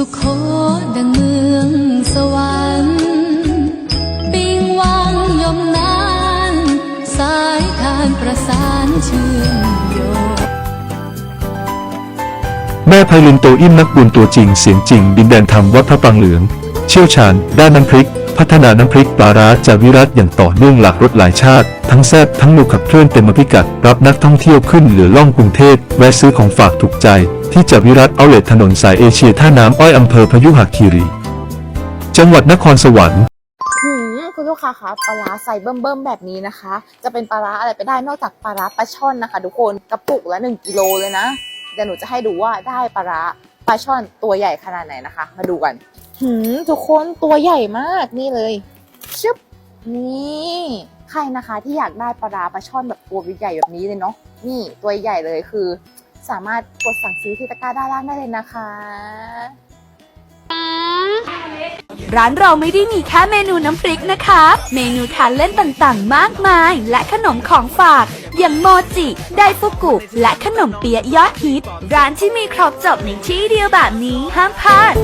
สุขโขดังเมืองสวรรค์ปิงวังยมนานสายทานประสานเชื่อมโยงแม่ไพลินโตอิ่มนักบุญตัวจริงเสียงจริง ดินแดนธรรมวัดพระปรางเหลือง เชี่ยวชาญ ด้านน้ำพริก พัฒนาน้ำพริกปลาร้าจากวิรัตอย่างต่อเนื่องหลากรสหลายชาติ ทั้งแซ่บทั้งนูขับเคลื่อนเต็มพิกัด รับนักท่องเที่ยวขึ้นเหลือล่องกรุงเทพแวะซื้อของฝากถูกใจ ที่จากวิรัตเอาเลทถนนสายเอเชียท่าน้ำอ้อยอำเภอพยุหคีรี จังหวัดนครสวรรค์หืมคุณลูกค้าคะปลาร้าใส่เบิ่มๆแบบนี้นะคะ จะเป็นปลาร้าอะไรไปได้นอกจากปลาร้าปลาช่อนนะคะ ทุกคนกระปุกละ1กิโลเลยนะเดี๋ยวหนูจะให้ดูว่าได้ปลาร้า ปลาช่อนตัวใหญ่ขนาดไหนนะคะ มาดูกัน หืมทุกคนตัวใหญ่มากนี่เลยชึบนี่ใครนะคะที่อยากได้ปลาร้าปลาช่อนแบบตัวใหญ่แบบนี้เลยเนาะนี่ตัวใหญ่เลยคือ สามารถกดสั่งซื้อที่ตะกร้าด้านล่างได้เลยนะคะ ร้านเราไม่ได้มีแค่เมนูน้ำพริกนะคะ เมนูทานเล่นต่างๆ มากมาย และขนมของฝาก อย่างโมจิ ไดฟุกุ และขนมเปี๊ยะยอดฮิต ร้านที่มีครบจบในที่เดียวแบบนี้ห้ามพลาด